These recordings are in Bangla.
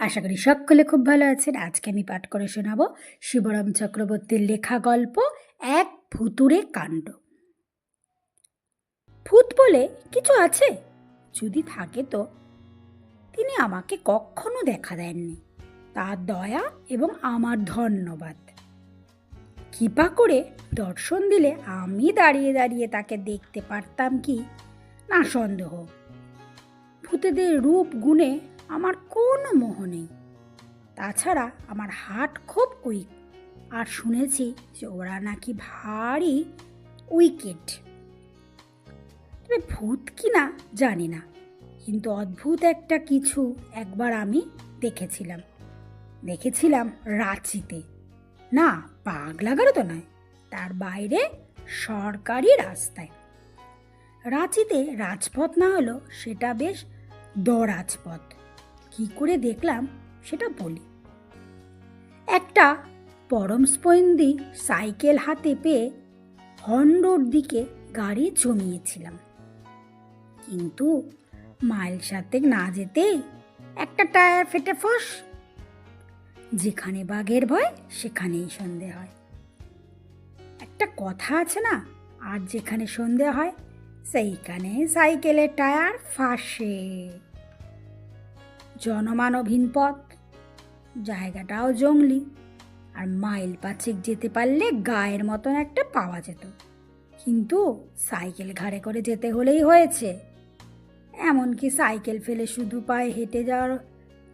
আশা করি সকলে খুব ভালো আছেন। আজকে আমি পাঠ করে শোনাবো শিবরাম চক্রবর্তীর লেখা গল্প, এক ভুতুরে কাণ্ড। ভূত বলে কিছু আছে? যদি থাকে তো। তিনি আমাকে কখনো দেখা দেননি। তার দয়া এবং আমার ধন্যবাদ। কৃপা করে দর্শন দিলে আমি দাঁড়িয়ে দাঁড়িয়ে তাকে দেখতে পারতাম কি? না সন্দেহ। ভূতেদের রূপ, গুণে আমার কোনো মোহ নেই। তাছাড়া আমার হার্ট খুব উইক। আর শুনেছি যে ওরা নাকি ভারী উইকেট। তবে ভূত কি না জানি না। কিন্তু অদ্ভুত একটা কিছু একবার আমি দেখেছিলাম। দেখেছিলাম রাঁচিতে। না পাগলাগারও তো নয়, তার বাইরে সরকারি রাস্তায়। রাঁচিতে রাজপথ না হলো সেটা বেশ দরাজপথ। কি করে দেখলাম সেটা বলি। একটা পরমস্পন্দী সাইকেল হাতে পেয়ে হন্ডোর দিকে গাড়ি জমিয়েছিলাম। কিন্তু মাইল সাতেক না যেতেই একটা টায়ার ফেটে ফস। যেখানে বাঘের ভয়, সেখানেই সন্ধে হয়। একটা কথা আছে না, আর যেখানে সন্ধে হয়, সেইখানে সাইকেলের টায়ার ফাঁসে। জনমানবহীন পথ, জায়গাটাও জঙ্গলি, আর মাইল পাঁচেক যেতে পারলে গায়ের মতন একটা পাওয়া যেত। কিন্তু সাইকেল ঘাড়ে করে যেতে হলেই হয়েছে। এমনকি সাইকেল ফেলে শুধু পায়ে হেঁটে যাওয়ার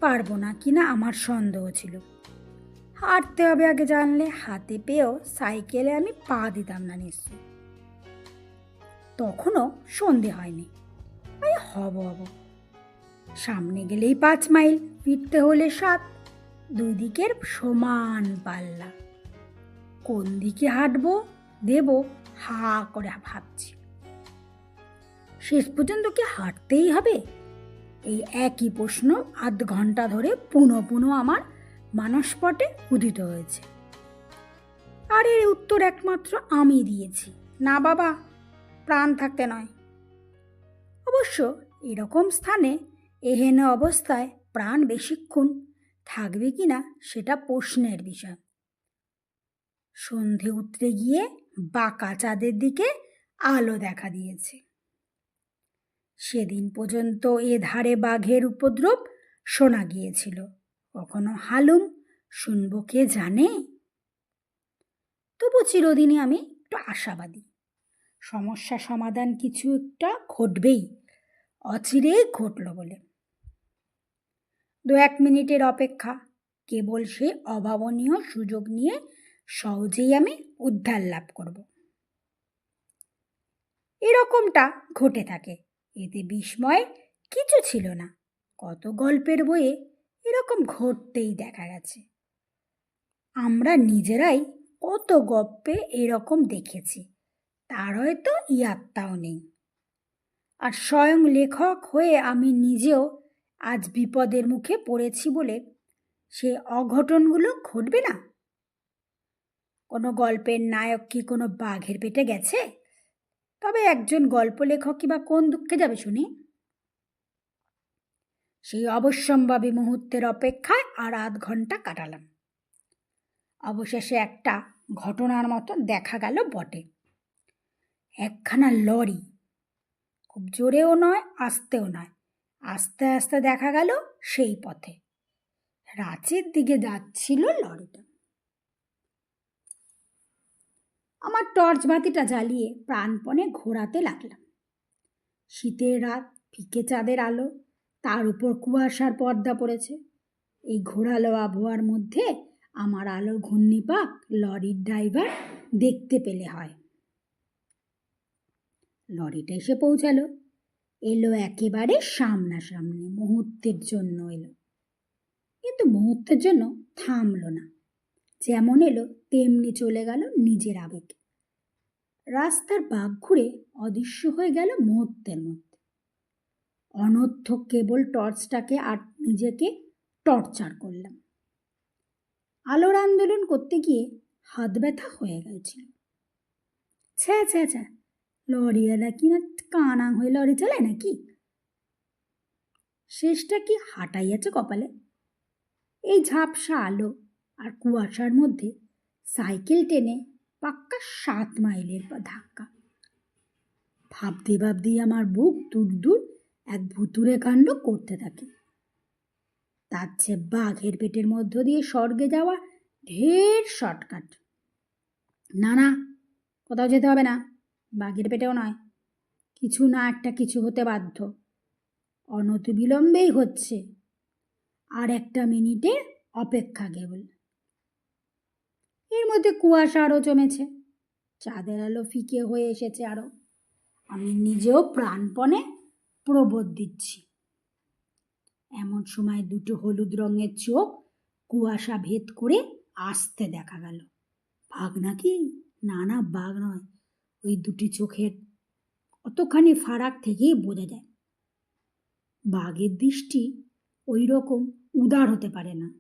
পারব না কিনা আমার সন্দেহ ছিল। হাঁটতে হবে আগে জানলে, হাতে পেয়েও সাইকেলে আমি পা দিতাম না নিশ্চয় তখনও সন্ধে হয়নি। এই হব হব। সামনে গেলেই পাঁচ মাইল, ফিরতে হলে সাত। দুই দিকের সমান পাল্লা। কোন দিকে হাঁটবো? দেব হা করে ভাবছি। শেষ পর্যন্ত কি হাঁটতেই হবে? এই একই প্রশ্ন আধ ঘণ্টা ধরে পুনঃ পুনঃ আমার মানসপটে উদিত হয়েছে। আর এর উত্তর একমাত্র আমি দিয়েছি। না বাবা, প্রাণ থাকতে নয়। অবশ্য এরকম স্থানে এহেন অবস্থায় প্রাণ বেশিক্ষণ থাকবে কি না সেটা প্রশ্নের বিষয়। সন্ধে উতরে গিয়ে বাঁকা চাঁদের দিকে আলো দেখা দিয়েছে। সেদিন পর্যন্ত এ ধারে বাঘের উপদ্রব শোনা গিয়েছিল। কখনো হালুম, শুনব কে জানে? তবু চিরদিনই আমি একটু আশাবাদী। সমস্যা সমাধান কিছু একটা ঘটবেই, অচিরেই ঘটল বলে। দু এক মিনিটের অপেক্ষা। কেবল সে অভাবনীয় সুযোগ নিয়ে সহজেই আমি উদ্ধার লাভ করব। এরকমটা ঘটে থাকে। এতে বিস্ময়ের কিছু ছিল না। কত গল্পের বইয়ে এরকম ঘটতেই দেখা গেছে। আমরা নিজেরাই কত গল্পে এরকম দেখেছি, তার হয়তো ইয়াত্তাও নেই। আর স্বয়ং লেখক হয়ে আমি নিজেও আজ বিপদের মুখে পড়েছি বলে সে অঘটনগুলো ঘটবে না? কোনো গল্পের নায়ক কি কোনো বাঘের পেটে গেছে? তবে একজন গল্প লেখক কিবা কোন দুঃখে যাবে শুনি। সেই অবশ্যম্ভাবী মুহূর্তের অপেক্ষায় আর আধ ঘণ্টা কাটালাম। অবশেষে একটা ঘটনার মতো দেখা গেল বটে। একখানা লরি। খুব জোরেও নয়, আস্তেও নয়। আস্তে আস্তে দেখা গেল সেই পথে। রাঁচির দিকে যাচ্ছিল লরিটা। আমার টর্চ বাতিটা জ্বালিয়ে প্রাণপণে ঘোরাতে লাগলাম। শীতের রাত, ফিকে চাঁদের আলো, তার উপর কুয়াশার পর্দা পড়েছে। এই ঘোরালো আবহাওয়ার মধ্যে আমার আলোর ঘূর্ণিপাক লরির ড্রাইভার দেখতে পেলে হয়। লরিটা এসে পৌঁছালো। এলো একেবারে সামনাসামনি, মুহূর্তের জন্য এলো। কিন্তু মুহূর্তের জন্য থামলো না। যেমন এলো, তেমনি চলে গেল নিজের আবেগে। রাস্তার বাঘ ঘুরে অদৃশ্য হয়ে গেল মুহূর্তের মধ্যে। অনর্থক কেবল টর্চটাকে আর নিজেকে টর্চার করলাম। আলোর আন্দোলন করতে গিয়ে হাত ব্যথা হয়ে গেছিল। ছ্যা ছ্যা ছ্যা লরিওয়ালা কি না, কানা হয়ে লরি চালায় নাকি? শেষটা কি হাঁটাই আছে কপালে? এই ঝাপসা আলো আর কুয়াশার মধ্যে সাইকেল টেনে পাক্কা সাত মাইলের ধাক্কা। ভাবতে ভাবতেই আমার বুক দূর দূর এক ভুতুরে কাণ্ড করতে থাকে। তার চেয়ে বাঘের পেটের মধ্য দিয়ে স্বর্গে যাওয়া ঢের শর্টকাট। না না, কোথাও যেতে হবে না। বাঘের পেটেও নয়। কিছু না একটা কিছু হতে বাধ্য। অনতিবিলম্বেই হচ্ছে। আর একটা মিনিটের অপেক্ষা কেবল। এর মধ্যে কুয়াশা আরও জমেছে। চাঁদের আলো ফিকে হয়ে এসেছে আরও। আমি নিজেও প্রাণপণে প্রবোধ দিচ্ছি। এমন সময় দুটো হলুদ রঙের চোখ কুয়াশা ভেদ করে আসতে দেখা গেল। বাঘ নাকি? না না, বাঘ নয়। ওই দুটি চোখের অতখানি ফারাক থেকেই বোঝা যায়। বাঘের দৃষ্টি ওই রকম উদার হতে পারে না।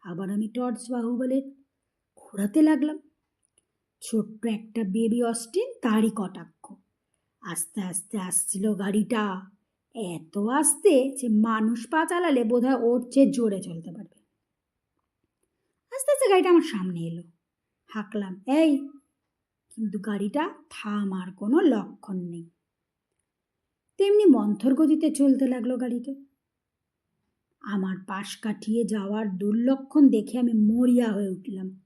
আবার আমি টর্চ বাহুবলের ঘোরাতে লাগলাম। ছোট্ট একটা বেবি অস্টিন তারই কটাক্ষ। আস্তে আস্তে আসছিল গাড়িটা। এত আস্তে যে মানুষ পা চালালে বোধহয় ওর চেয়ে জোরে চলতে পারবে। আস্তে আস্তে গাড়িটা আমার সামনে এলো। হাঁকলাম, এই কিন্তু গাড়িটা থামার কোনো লক্ষণ নেই। তেমনি মন্থর গতিতে চলতে লাগল গাড়িটা। আমার পাশ কাটিয়ে যাওয়ার দুর্লক্ষণ দেখে আমি মরিয়া হয়ে উঠলাম।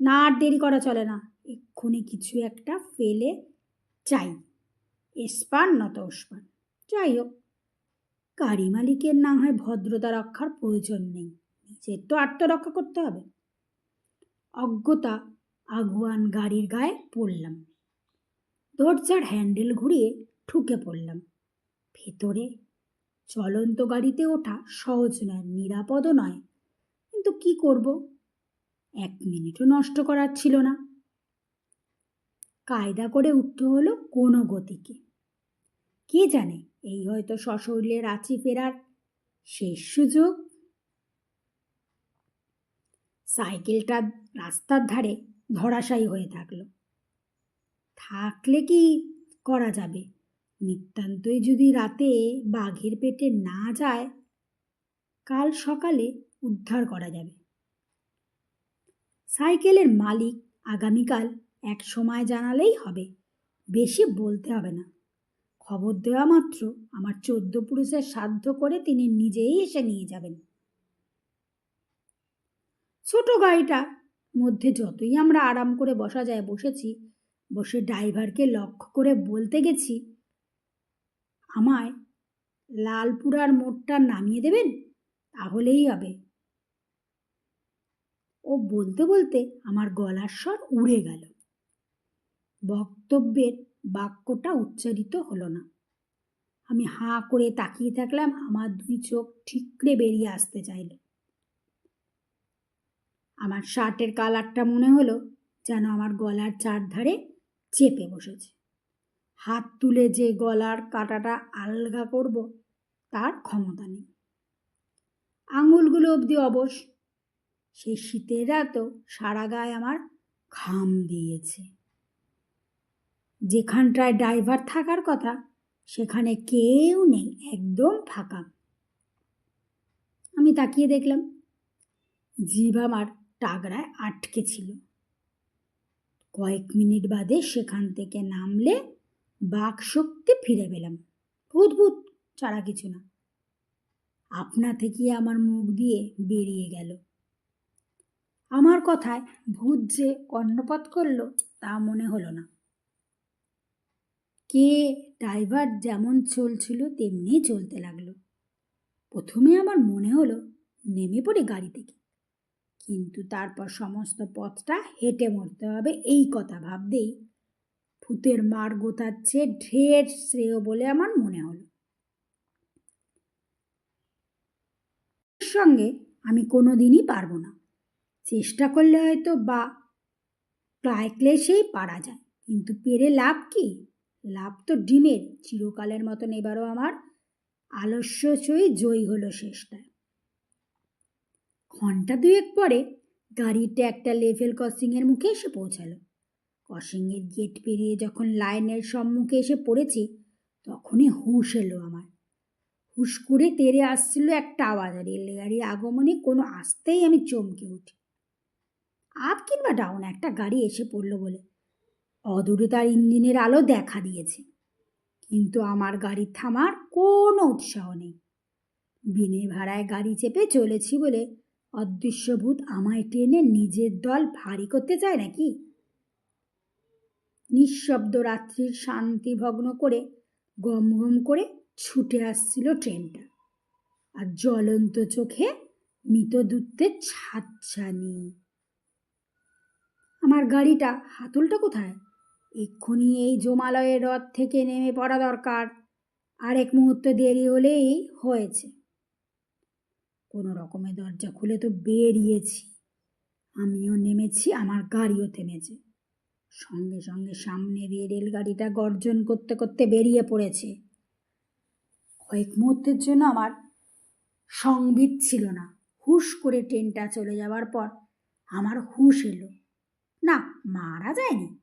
না আর দেরি করা চলে না, এক্ষুনি কিছু একটা ফেলে চাই। এসপান নত ওসপান। যাই হোক, গাড়ি মালিকের না হয় ভদ্রতা রক্ষার প্রয়োজন নেই। নিজের তো আত্মরক্ষা করতে হবে। অজ্ঞতা আগুয়ান গাড়ির গায়ে পড়লাম। দরজার হ্যান্ডেল ঘুরিয়ে ঠুকে পড়লাম। ভেতরে চলন্ত গাড়িতে ওঠা সহজ নয় নিরাপদও নয়। কিন্তু কি করব? এক মিনিটও নষ্ট করার ছিল না। কায়দা করে উঠতে হলো কোনো গতিকে। কে জানে, এই হয়তো সশরীরে রাঁচি ফেরার শেষ সুযোগ। সাইকেলটা রাস্তার ধারে ধরাশায়ী হয়ে থাকল। থাকলে কি করা যাবে? নিতান্তই যদি রাতে বাঘের পেটে না যায়, কাল সকালে উদ্ধার করা যাবে। সাইকেলের মালিক আগামীকাল এক সময় জানালেই হবে, বেশি বলতে হবে না। খবর দেওয়া মাত্র আমার চোদ্দ পুরুষের সাধ্য করে তিনি নিজেই এসে নিয়ে যাবেন। ছোট গাড়িটার মধ্যে যতই আমরা আরাম করে বসা যায় বসেছি, বসে ড্রাইভারকে লক্ষ্য করে বলতে গেছি, আমায় লালপুরার মোড়টা নামিয়ে দেবেন? তাহলেই হবে। ও বলতে বলতে আমার গলার স্বর উড়ে গেল। বক্তব্যের বাক্যটা উচ্চারিত হলো না। আমি হাঁ করে তাকিয়ে থাকলাম, আমার দুই চোখ ঠিকরে বেরিয়ে আসতে চাইল। আমার শার্টের কালারটা মনে হলো যেন আমার গলার চারধারে চেপে বসেছে। হাত তুলে যে গলার কাটাটা আলগা করব, তার ক্ষমতা নেই। আঙুলগুলো অবধি অবশ সেই শীতের রাতও সারা গায়ে আমার ঘাম দিয়েছে। যেখানটায় ড্রাইভার থাকার কথা, সেখানে কেউ নেই, একদম ফাঁকা। আমি তাকিয়ে দেখলাম, জিভ আমার টাগরায় আটকে ছিল। কয়েক মিনিট বাদে সেখান থেকে নামলে বাক শক্তি ফিরে পেলাম। ভূত ছাড়া কিছু না। আপনা থেকে আমার মুখ দিয়ে বেরিয়ে গেল। আমার কথায় ভূত যে কর্ণপাত করল, তা মনে হলো না। কে ড্রাইভার যেমন চলছিল, তেমনি চলতে লাগল। প্রথমে আমার মনে হলো, নেমে পড়ে গাড়ি থেকে। কিন্তু তারপর সমস্ত পথটা হেঁটে মরতে হবে। এই কথা ভাবতেই ভূতের মার গোতাচ্ছে ঢের শ্রেয় বলে আমার মনে হলো। সঙ্গে আমি কোনো দিনই পারব না। চেষ্টা করলে হয়তো বা প্রায় ক্লেশেই পারা যায়, কিন্তু পেরে লাভ কি? লাভ তো ডিমের, চিরকালের মতন এবারও আমার আলস্যই জয়ী হলো শেষটায়। ঘণ্টা দুয়েক পরে গাড়িটা একটা লেভেল ক্রসিংয়ের মুখে এসে পৌঁছালো। ক্রসিংয়ের গেট পেরিয়ে যখন লাইনের সম্মুখে এসে পড়েছি, তখনই হুঁশ এলো আমার। হুশ করে তেরে আসছিল একটা আওয়াজ রেলগাড়ি আগমনে কোনো আসতেই আমি চমকে উঠি। আপ কিংবা ডাউন একটা গাড়ি এসে পড়ল বলে অদূরে তার ইঞ্জিনের আলো দেখা দিয়েছে। কিন্তু আমার গাড়ি থামার কোনো উৎসাহ নেই। বিনে ভাড়ায় গাড়ি চেপে চলেছি বলে অদৃশ্যভূত আমায় টেনে নিজের দল ভারী করতে চায় নাকি? নিঃশব্দ রাত্রির শান্তি ভগ্ন করে গম গম করে ছুটে আসছিল ট্রেনটা। আর জ্বলন্ত চোখে মৃতদূতের ছাচ্ছানি আমার গাড়িটা, হাতুলটা কোথায়? এক্ষুনি এই জমালয়ের রথ থেকে নেমে পড়া দরকার। আর এক মুহূর্ত দেরি হলেই হয়েছে। কোনো রকমে দরজা খুলে তো বেরিয়েছি। আমিও নেমেছি, আমার গাড়িও থেমেছে। সঙ্গে সঙ্গে সামনে দিয়ে রেলগাড়িটা গর্জন করতে করতে বেরিয়ে পড়েছে। কয়েক মুহূর্তের জন্য আমার সংবিত ছিল না। হুশ করে ট্রেনটা চলে যাওয়ার পর আমার হুশ এলো। না, মারা যায়নি।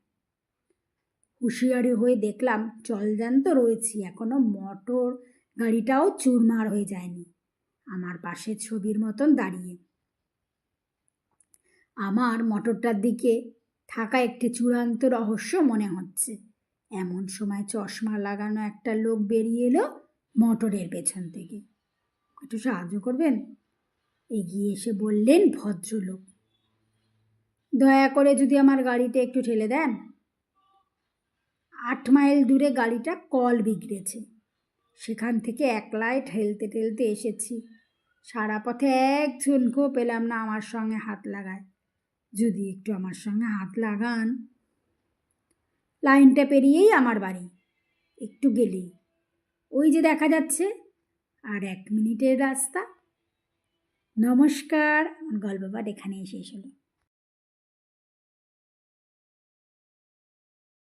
হুঁশিয়ারি হয়ে দেখলাম জলজান্ত রয়েছি, এখনও মোটর গাড়িটাও চুরমার হয়ে যায়নি। আমার পাশে ছবির মতন দাঁড়িয়ে। আমার মোটরটার দিকে থাকা একটি চূড়ান্ত রহস্য মনে হচ্ছে। এমন সময় চশমা লাগানো একটা লোক বেরিয়ে এলো মোটরের পেছন থেকে। একটু সাহায্য করবেন? এগিয়ে এসে বললেন ভদ্রলোক। দয়া করে যদি আমার গাড়িটা একটু ঠেলে দেন। আট মাইল দূরে গাড়িটা কল বিগড়েছে। সেখান থেকে একলাই ঠেলতে ঠেলতে এসেছি। সারা পথে একজনকেও পেলাম না আমার সঙ্গে হাত লাগায়। যদি একটু আমার সঙ্গে হাত লাগান। লাইনটা পেরিয়েই আমার বাড়ি। একটু গেলেই। ওই যে দেখা যাচ্ছে, আর এক মিনিটের রাস্তা। নমস্কার, আমার গল্পপাঠ এখানেই শেষ হলো।